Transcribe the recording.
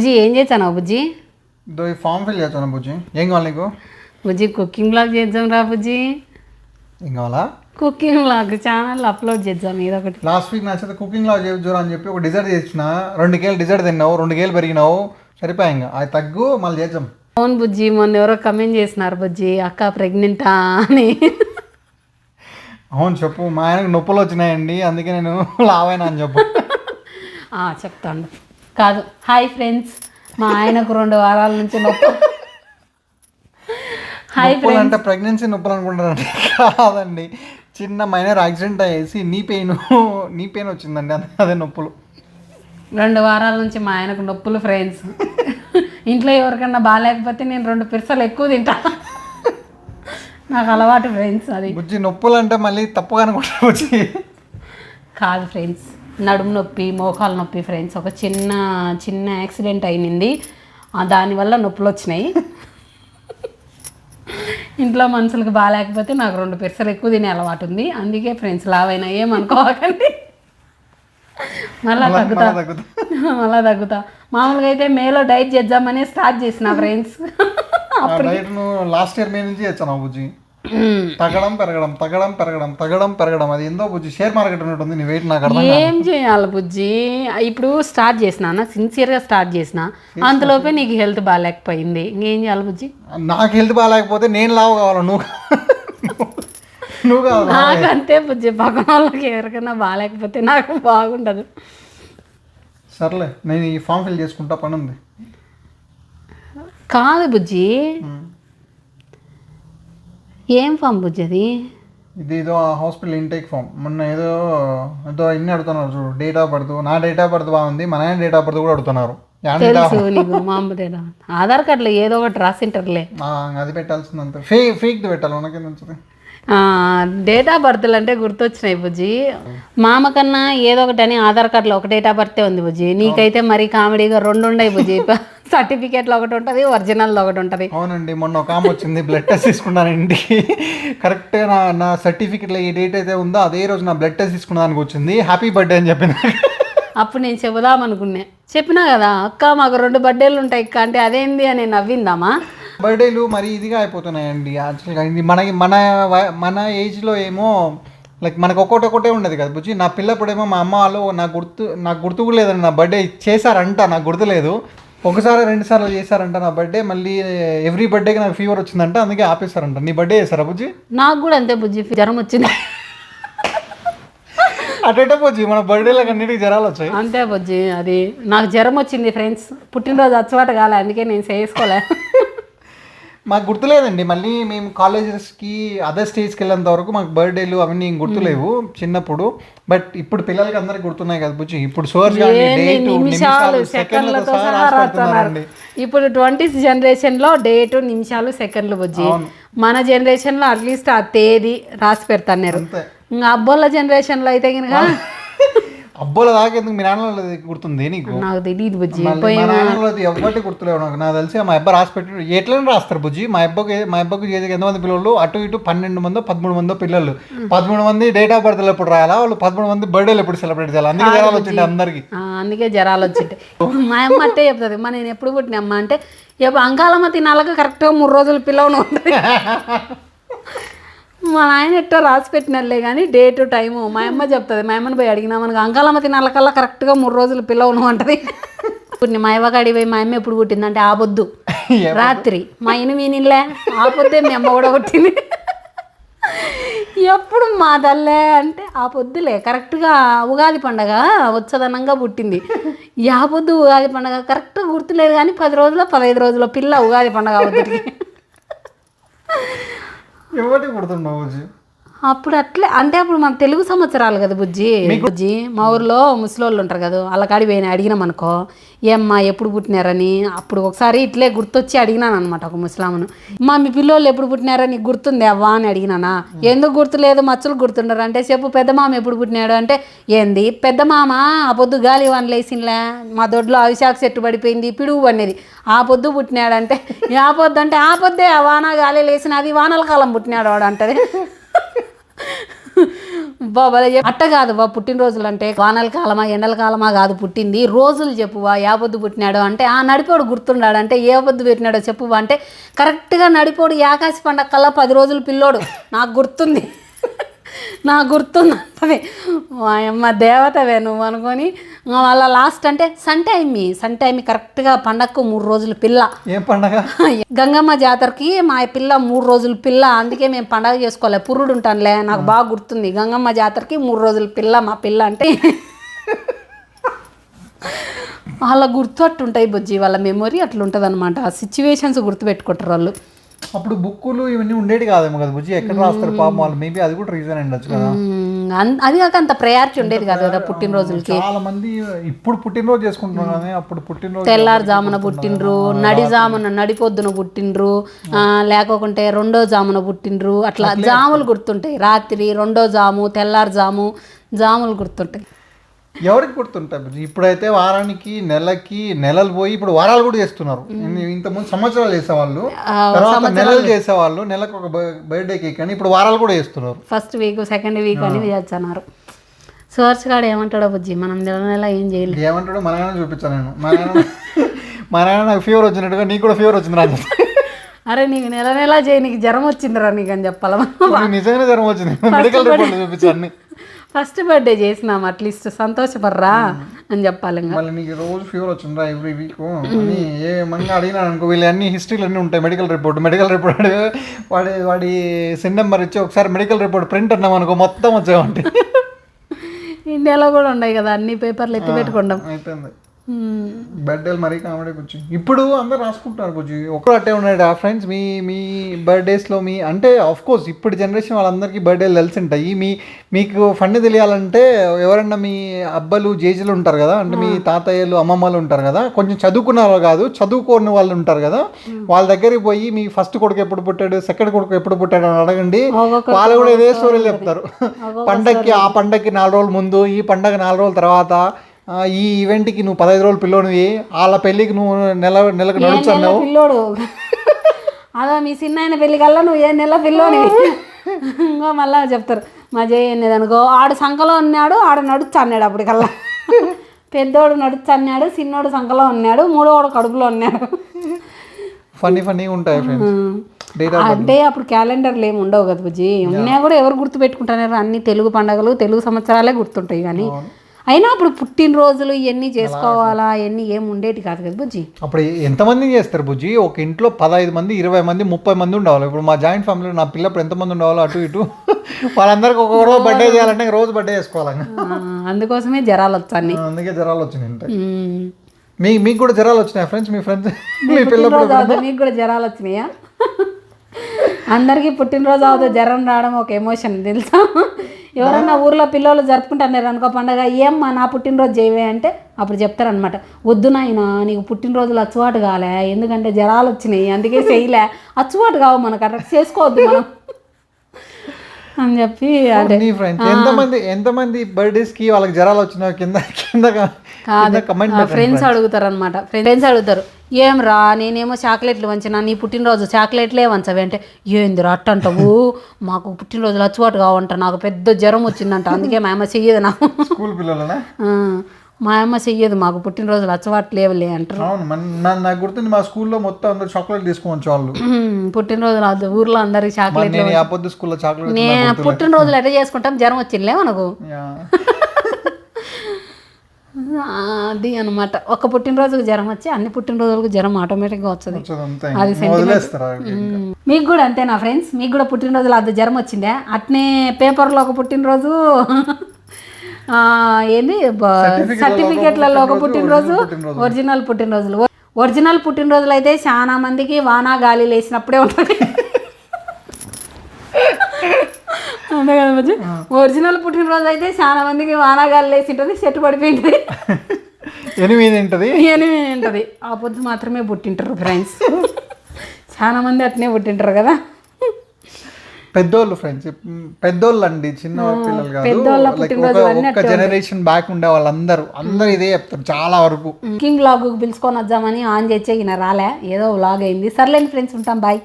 బుజ్జి ఏం చేశాను బుజ్జి? ఇదో ఈ ఫామ్ ఫిల్ చేస్తాను బుజ్జి. ఏం కావాలి నీకు? బుజ్జి కుకింగ్ బ్లాగ్ చేద్దాం రా బుజ్జి. ఏం కావాలా? కుకింగ్ బ్లాగ్ ఛానల్ అప్లోడ్ చేద్దాం ఏదో ఒకటి. లాస్ట్ వీక్ నచ్చితే కుకింగ్ లా చేయొచ్చు అని చెప్పి ఒక డిజర్ట్ చేసిన రెండు కేలు డిజర్ట్ తిన్నావు రెండు కేలు పెరిగినావు సరిపోయా ఇంకా? అది తగ్గు మళ్ళీ చేద్దాం. అవును బుజ్జి మొన్న ఎవరో కమెంట్ చేసినారు బుజ్జి అక్క ప్రెగ్నెంటా అని. అవును చెప్పు. మా ఆయనకు నొప్పులు వచ్చినాయండి అందుకే నేను లావైనా అని చెప్పు. చెప్తాను. కాదు. హాయ్ ఫ్రెండ్స్ మా ఆయనకు రెండు వారాల నుంచి నొప్పి. హాయ్ అంటే ప్రెగ్నెన్సీ నొప్పులు అనుకుంటారండి కాదండి. చిన్న minor accident అయ్యేసి knee pain knee pain వచ్చిందండి. అదే అదే నొప్పులు. రెండు వారాల నుంచి మా ఆయనకు నొప్పులు ఫ్రెండ్స్ ఇంట్లో ఎవరికన్నా బాగాలేకపోతే నేను రెండు పిరసలు ఎక్కువ తింటా. నాకు అలవాటు ఫ్రెండ్స్ అది. బుజ్జి నొప్పులు అంటే మళ్ళీ తప్పుగా అనుకుంటా బుజ్జి. కాదు ఫ్రెండ్స్ నడుము నొప్పి మోకాలు నొప్పి ఫ్రెండ్స్ ఒక చిన్న చిన్న యాక్సిడెంట్ అయింది దానివల్ల నొప్పులు వచ్చినాయి. ఇంట్లో మనుషులకు బాగాలేకపోతే నాకు రెండు పెసలు ఎక్కువ తినే అలవాటు ఉంది. అందుకే ఫ్రెండ్స్ లావైనా ఏమనుకోకండి. మళ్ళా తగ్గుతా. మళ్ళా తగ్గుతా. మామూలుగా అయితే మేలో డైట్ చేద్దామని స్టార్ట్ చేసిన ఫ్రెండ్స్ లాస్ట్ ఇయర్ మే నుంచి చేస్తాను బుజ్జి. తగ్గడం పెరగడం తగ్గడం పెరగడం తగ్గడం పెరగడం. అది ఏందో బుజ్జి షేర్ మార్కెట్ ఉన్నట్టుంది నీ వెయిట్ నాకు అర్థం ఏం చేయాలి బుజ్జి? ఇప్పుడు స్టార్ట్ చేసిన సిన్సియర్గా స్టార్ట్ చేసిన అంతలోపే నీకు హెల్త్ బాగాలేకపోయింది. ఇంకేం చేయాలి బుజ్జి? నాకు హెల్త్ బాగాలేకపోతే నేను లావు కావాలి? నువ్వు నువ్వు కావాలి? నాకంతే బుజ్జి. పక్కన వాళ్ళకి ఎవరికైనా బాగాలేకపోతే నాకు బాగుండదు. సర్లే నేను ఈ ఫామ్ ఫిల్ చేసుకుంటా పని ఉంది కాదు బుజ్జి. ఏం ఫామ్ బుజ్జి అది ఇది ఏదో హాస్పిటల్ ఇంటేక్ ఫామ్ మొన్న ఏదో ఏదో ఇన్ని అడుగుతున్నారు చూడు డేట్ ఆఫ్ బర్త్ నా డేట్ ఆఫ్ బర్త్ బాగుంది మన ఆయన డేట్ ఆఫ్ బర్త్ కూడా అడుగుతున్నారు. తెలుసు నీకు మామూలు ఆధార్ కార్డులో ఏదో ఒకటి రాసింటారులే. అది పెట్టాల్సింది అంతే ఫేక్ ఫేక్ది పెట్టాలి మనకేం డేట్ ఆఫ్ బర్త్లు అంటే గుర్తొచ్చినాయి బుజ్జి. మామ కన్నా ఏదో ఒకటి అని ఆధార్ కార్డులో ఒక డేట్ ఆఫ్ బర్తే ఉంది బుజ్జి. నీకైతే మరి కామెడీగా రెండు ఉన్నాయి బుజ్జి. సర్టిఫికేట్లో ఒకటి ఉంటుంది ఒరిజినల్లో ఒకటి ఉంటుంది. అవునండి మొన్న ఒక ఆమె వచ్చింది బ్లడ్ టెస్ట్ తీసుకున్నాను ఇంటికి కరెక్ట్గా నా నా సర్టిఫికెట్లో ఏ డేట్ అయితే ఉందో అదే రోజు నా బ్లడ్ టెస్ట్ తీసుకున్న దానికి వచ్చింది. హ్యాపీ బర్త్డే అని చెప్పిన. అప్పుడు నేను చెబుదాం అనుకున్నా చెప్పినా కదా అక్క మాకు రెండు బర్త్డేలు ఉంటాయి అక్క అంటే అదేంది అని నవ్విందామా? బర్త్డేలు మరి ఇదిగా అయిపోతున్నాయండి. యాక్చువల్గా ఇది మనకి మన మన ఏజ్లో ఏమో లైక్ మనకు ఒక్కొక్కటి ఒకటే ఉండదు కదా బుజ్జి. నా పిల్లప్పుడేమో మా అమ్మ వాళ్ళు నాకు గుర్తు నాకు గుర్తు కూడా లేదండి. నా బర్త్డే చేశారంట నాకు గుర్తులేదు ఒకసారి రెండు సార్లు చేశారంట నా బర్త్డే. మళ్ళీ ఎవ్రీ బర్త్డేకి నాకు ఫీవర్ వచ్చిందంట అందుకే ఆపేశారంట. నీ బర్త్డే చేశారా బుజ్జి? నాకు కూడా అంతే బుజ్జి జ్వరం వచ్చింది. అటేటే బుజ్జి మన బర్త్డేలకు అన్నిటికి జ్వరాలు వచ్చాయి. అంతే బుజ్జి అది నాకు జ్వరం వచ్చింది ఫ్రెండ్స్. పుట్టినరోజు అచ్చవాట కాలే అందుకే నేను చేసుకోలే. మాకు గుర్తులేదండి. మళ్ళీ మేము కాలేజెస్కి అదర్ స్టేజ్కి వెళ్ళేంత వరకు మాకు బర్త్డేలు అవన్నీ గుర్తులేవు చిన్నప్పుడు. బట్ ఇప్పుడు పిల్లలకి అందరికి గుర్తున్నాయి కదా బుజ్జి. ఇప్పుడు సోర్స్ నిమిషాలు సెకండ్లతో రాస్తున్నారు ఇప్పుడు ట్వంటీ జనరేషన్లో డేట్ నిమిషాలు సెకండ్లు బుజ్జి. మన జనరేషన్లో అట్లీస్ట్ ఆ తేదీ రాసి పెడతాన్నారు. అంతే. ఇంకా అబ్బోళ్ళ జనరేషన్లో అయితే కనుక అబ్బోల దాకా ఎందుకు మీ నాన్న వాళ్ళది గుర్తుంది నీకు? నాకు తెలియదు బుజ్జి. మళ్ళీ మా నాన్న వాళ్ళది ఎవ్వటి గుర్తులేవు నాకు. నాకు తెలిసి మా అబ్బాయి రాసి పెట్టి ఎట్లనే రాస్తారు బుజ్జి. మా అబ్బాయికి మా అబ్బాయికి చేతికి ఎంతమంది పిల్లలు? అటు ఇటు పన్నెండు మందో పదమూడు మందో పిల్లలు. పదమూడు మంది డేట్ ఆఫ్ బర్త్లు ఎప్పుడు రాయాలా? వాళ్ళు పదమూడు మంది బర్త్డేలు ఎప్పుడు సెలబ్రేట్ చేయాలి? అందుకే జనాలు వచ్చింది అందరికి అందుకే జ్వరాలు వచ్చింటాయి మా అమ్మ అట్టే చెప్తుంది. మా నేను ఎప్పుడు పుట్టిన అమ్మ? అంటే అంకాలమ్మ తినాలక కరెక్ట్గా మూడు రోజులు పిల్లవను ఉంటుంది. మా నాయన ఎట్టో రాసి పెట్టినట్లే కానీ డేటు టైము మా అమ్మ చెప్తుంది మా అమ్మని పోయి అడిగినా మనకు అంకాలమ్మ తినాలకల్లా కరెక్ట్గా మూడు రోజులు పిల్లవను అంటది. ఇప్పుడు మా అవ్వకి అడిగి పోయి మా అమ్మ ఎప్పుడు పుట్టిందంటే ఆ పొద్దు రాత్రి. మా ఇని వినిలే ఆ పొద్దే మీ అమ్మ కూడా పుట్టింది. ఎప్పుడు మా తల్లే అంటే ఆ పొద్దులే కరెక్ట్గా ఉగాది పండగ వచ్చదనంగా పుట్టింది. యా పొద్దు ఉగాది పండగ కరెక్ట్గా గుర్తులేదు కానీ పది రోజుల పదహైదు రోజుల పిల్ల ఉగాది పండగ అవుతుంది ఎవరికి గుర్తుండవు అప్పుడు అట్లే అంటే అప్పుడు మన తెలుగు సంవత్సరాలు కదా బుజ్జి? బుజ్జి మా ఊర్లో ముసలోళ్ళు ఉంటారు కదా వాళ్ళ కాడి పోయిన అడిగినాం అనుకో ఏమ్మా ఎప్పుడు పుట్టినారని? అప్పుడు ఒకసారి ఇట్లే గుర్తొచ్చి అడిగినాను అనమాట ఒక ముసలామును. మా మీ పిల్లోళ్ళు ఎప్పుడు పుట్టినారని గుర్తుంది అవ్వా? అని అడిగినానా. ఎందుకు గుర్తులేదు? మచ్చలు గుర్తుండరు? అంటే చెప్పు పెద్ద మామ ఎప్పుడు పుట్టినాడు? అంటే ఏంది? పెద్ద మామ ఆ పొద్దు గాలి వాన లేసింలే మా దొడ్లో అవిశాఖ చెట్టు పడిపోయింది పిడుగు పడినది. ఆ పొద్దు పుట్టినాడంటే ఆ పొద్దు అంటే ఆ పొద్దే ఆ వాన గాలి లేసిన అది వానల కాలం పుట్టినాడు వాడు అంటది. బాబా అట్ట కాదు బా పుట్టినరోజులు అంటే వానల కాలమా ఎండల కాలమా కాదు పుట్టింది. రోజులు చెప్పువా ఏ బొద్దు పుట్టినాడు అంటే ఆ నడిపోడు గుర్తున్నాడు అంటే ఏ బొద్దు పెట్టినాడో చెప్పువా అంటే కరెక్ట్గా నడిపోడు ఈ ఆకాశ పండగ కల్లా పది రోజులు పిల్లోడు. నాకు గుర్తుంది. అంటది మా అమ్మ దేవతవే నువ్వు అనుకొని వాళ్ళ లాస్ట్ అంటే సంటైమి సంటైమి కరెక్ట్గా పండగకు మూడు రోజులు పిల్ల. ఏం పండగ? గంగమ్మ జాతరకి మా పిల్ల మూడు రోజులు పిల్ల అందుకే మేము పండగ చేసుకోలే. పుర్రుడు ఉంటానులే నాకు బాగా గుర్తుంది. గంగమ్మ జాతరకి మూడు రోజుల పిల్ల మా పిల్ల అంటే. వాళ్ళ గుర్తు అట్టుంటాయి బుజ్జి వాళ్ళ మెమొరీ అట్లుంటుంది అనమాట ఆ సిచ్యువేషన్స్ గుర్తుపెట్టుకుంటారు వాళ్ళు. అప్పుడు బుక్కులు ఇవన్నీ ఉండేవి కాదేమో కదా బుజ్జి. ఎక్కడ రాస్తారు పాపం వాళ్ళు? మేబీ అది కూడా రీజన్ ఉండొచ్చు కదా. అది కాక అంత ప్రయారిటీ ఉండేది కాదు కదా పుట్టినరోజులకి. చాలా మంది ఇప్పుడు పుట్టినరోజు చేసుకుంటున్నారు కానీ అప్పుడు పుట్టినరోజు తెల్లారుజామున పుట్టిండ్రు నడిజామున నడిపొద్దున పుట్టిండ్రు ఆ, లేకోకుంటే రెండో జామున పుట్టిండ్రు అట్లా. జాములు గుర్తుంటాయి. రాత్రి రెండో జాము తెల్లారుజాము జాములు గుర్తుంటాయి. ఎవరికి గుర్తుంటాయి ఇప్పుడైతే వారానికి నెలకి నెలలు పోయి ఇప్పుడు వారాలు కూడా చేస్తున్నారు. ఇంతకుముందు సంవత్సరాలు చేసేవాళ్ళు. తర్వాత నెలలు చేసేవాళ్ళు. నెలకు ఒక బర్త్డే కేక్ అని ఇప్పుడు వారాలు కూడా చేస్తున్నారు. ఫస్ట్ వీక్ సెకండ్ వీక్ అని చేస్తున్నారు. సోర్స్ కాడ ఏమంటాడో బుజ్జి? మనం నెల నెల ఏం చేయలేదు ఏమంటాడో మన చూపించాను నేను. మా నాకు ఫీవర్ వచ్చినట్టుగా నీకు కూడా ఫీవర్ వచ్చింది నాకు అరే నీకు నెల నెల చేయి నీకు జ్వరం వచ్చిందిరా నీకు అని చెప్పాల? నిజంగానే జ్వరం వచ్చింది. మెడికల్ రిపోర్ట్లు చూపించాను ఫస్ట్ బర్త్డే చేసినాం అట్లీస్ట్ సంతోషపడరా అని చెప్పాలి మళ్ళీ నీకు రోజు ఫీవర్ వచ్చిందిరా ఎవ్రీ వీక్ అని ఏ మంగా అడిగినాను అనుకో వీళ్ళు అన్ని హిస్టరీలు అన్నీ ఉంటాయి. మెడికల్ రిపోర్ట్ మెడికల్ రిపోర్ట్ వాడి వాడి సెన్ నెంబర్ ఇచ్చి ఒకసారి మెడికల్ రిపోర్ట్ ప్రింట్ అన్నాం అనుకో మొత్తం వచ్చామంటే ఇండియాలో కూడా ఉన్నాయి కదా అన్ని పేపర్లు ఎత్తి పెట్టుకుంటాం. అయిపోయింది. బర్త్డేలు మరీ కామెడీ కూర్చు ఇప్పుడు అందరు రాసుకుంటున్నారు కూర్చు ఒకరు అట్టే ఉన్నాడు ఆ ఫ్రెండ్స్ మీ మీ బర్త్డేస్లో మీ అంటే ఆఫ్ కోర్స్ ఇప్పుడు జనరేషన్ వాళ్ళందరికీ బర్త్డేలు తెలిసి ఉంటాయి. మీ మీకు ఫండ్ తెలియాలంటే ఎవరన్నా మీ అబ్బలు జేజీలు ఉంటారు కదా అంటే మీ తాతయ్యలు అమ్మమ్మలు ఉంటారు కదా కొంచెం చదువుకున్న వాళ్ళు కాదు చదువుకోని వాళ్ళు ఉంటారు కదా వాళ్ళ దగ్గరికి పోయి మీ ఫస్ట్ కొడుకు ఎప్పుడు పుట్టాడు సెకండ్ కొడుకు ఎప్పుడు పుట్టాడు అని అడగండి. వాళ్ళు కూడా ఇదే స్టోరీలు చెప్తారు. పండక్కి ఆ పండక్కి నాలుగు రోజుల ముందు ఈ పండగ నాలుగు రోజుల తర్వాత ఈ ఈవెంట్కి నువ్వు పదహైదు రోజులు పిల్లోనివి వాళ్ళ పెళ్ళికి నువ్వు నెల నెలకు నడుచున్నావు పిల్లోడు? అదో మీ చిన్న ఆయన పెళ్ళి కల్లా నువ్వు ఏ నెల పిల్లోని ఇంకో మళ్ళా చెప్తారు మా జయ అనేది అనుకో ఆడు సంఖలో ఉన్నాడు ఆడు నడుచు అన్నాడు అప్పటికల్లా. పెద్దోడు నడుచు అన్నాడు చిన్నోడు సంఖలో ఉన్నాడు మూడోడు కడుపులో ఉన్నాడు. ఫన్నీ ఫన్నీగా ఉంటాయి ఫ్రెండ్స్ అంటే అప్పుడు క్యాలెండర్లు ఏమి ఉండవు కదా బుజ్జి? ఉన్నా కూడా ఎవరు గుర్తు పెట్టుకుంటున్నారు అన్ని తెలుగు పండగలు తెలుగు సంవత్సరాలే గుర్తుంటాయి కానీ అయినా అప్పుడు పుట్టినరోజులు ఇవన్నీ చేసుకోవాలా ఇవన్నీ ఏం ఉండేటి కాదు కదా బుజ్జి? అప్పుడు ఎంతమంది చేస్తారు బుజ్జి? ఒక ఇంట్లో పదహైదు మంది ఇరవై మంది ముప్పై మంది ఉండవాలి ఇప్పుడు మా జాయింట్ ఫ్యామిలీలో నా పిల్లప్పుడు ఎంతమంది ఉండవాలో అటు ఇటు? వాళ్ళందరికీ ఒక రోజు బర్త్డే చేయాలంటే రోజు బర్త్డే చేసుకోవాలి? అందుకోసమే జ్వరాలు వచ్చాయి అందుకే జ్వరాలు వచ్చినాయి మీ మీకు కూడా జ్వరాలు వచ్చినాయి ఫ్రెండ్స్? మీ ఫ్రెండ్స్? మీ పిల్లప్పుడు అవుతుంది మీకు కూడా జ్వరాలు వచ్చినాయా? అందరికీ పుట్టినరోజు అవుతుంది జ్వరం రావడం ఒక ఎమోషన్ తెలుసా? ఎవరన్నా ఊర్లో పిల్లలు జరుపుకుంటున్నారు అనుకో పండగ ఏమ్మా నా పుట్టినరోజు చేయవే అంటే అప్పుడు చెప్తారనమాట వద్దు నాయన నీకు పుట్టినరోజులు అచ్చువాటు కాలే ఎందుకంటే జ్వరాలు వచ్చినాయి అందుకే చేయలే అచ్చువాటు కావు మనకు అట్లా చేసుకోవద్దు మనం. అని చెప్పి ఎంతమంది ఎంతమంది బర్త్డేస్కి వాళ్ళకి జ్వరాలు వచ్చినాయో కింద కింద ఫ్రెండ్స్ అడుగుతారు అనమాట ఫ్రెండ్స్ అడుగుతారు ఏం రా నేనేమో చాక్లెట్లు వంచినా నీ పుట్టినరోజు చాక్లెట్లే వంచవి. అంటే ఏంది రా అట్టంటావు? మాకు పుట్టినరోజులు అచ్చుబాటు కావంట నాకు పెద్ద జ్వరం వచ్చిందంట అందుకే మా అమ్మ చెయ్యదు నాకు. స్కూల్ పిల్లలనా? మా అమ్మ చెయ్యదు మాకు పుట్టినరోజులు అచ్చవాటు లేవులే అంటారు. అవును నాకు గుర్తుంది మా స్కూల్లో మొత్తం అందరు చాక్లెట్ తీసుకోవచ్చు వాళ్ళు. పుట్టినరోజులు అది ఊర్లో అందరికి చాక్లెట్ నేను స్కూల్లో చాక్లెట్ నేను పుట్టినరోజులు ఎట్లా చేసుకుంటాం జ్వరం వచ్చిందిలే మనకు. అది అనమాట ఒక పుట్టినరోజుకు జ్వరం వచ్చి అన్ని పుట్టినరోజులకు జ్వరం ఆటోమేటిక్గా వస్తుంది. అంతే అది. మీకు కూడా అంతే నా ఫ్రెండ్స్ మీకు కూడా పుట్టినరోజులు అది జ్వరం వచ్చిందే? అట్నే పేపర్లో ఒక పుట్టినరోజు ఏంది? సర్టిఫికెట్లలో ఒక పుట్టినరోజు ఒరిజినల్ పుట్టినరోజులు. ఒరిజినల్ పుట్టినరోజులు అయితే చాలా మందికి వానా గాలి లేచినప్పుడే ఉంటుంది. అంతే కదా మధ్య ఒరిజినల్ పుట్టినరోజు అయితే చాలా మందికి వానా గాలి లేచి ఉంటుంది చెట్టు పడిపోయింటుంది ఎనిమిది ఏంటది ఎనిమిది ఉంటుంది ఆ పొద్దు మాత్రమే పుట్టింటారు ఫ్రెండ్స్ చాలా మంది అట్నే పుట్టింటారు కదా. పెద్దోళ్ళు ఫ్రెండ్స్ పెద్దోళ్ళు అండి చిన్న పిల్లలు కాదు. ఒక- జనరేషన్ బ్యాక్ ఉండే వాళ్ళందరూ. అందరూ ఇదే చెప్తారు చాలా వరకు. కింగ్ లాగ్ పిలుచుకొని వద్దామని ఆన్ చేసే ఈయన రాలే ఏదో వ్లాగ్ అయింది. సర్లేండి ఫ్రెండ్స్ ఉంటాం బాయ్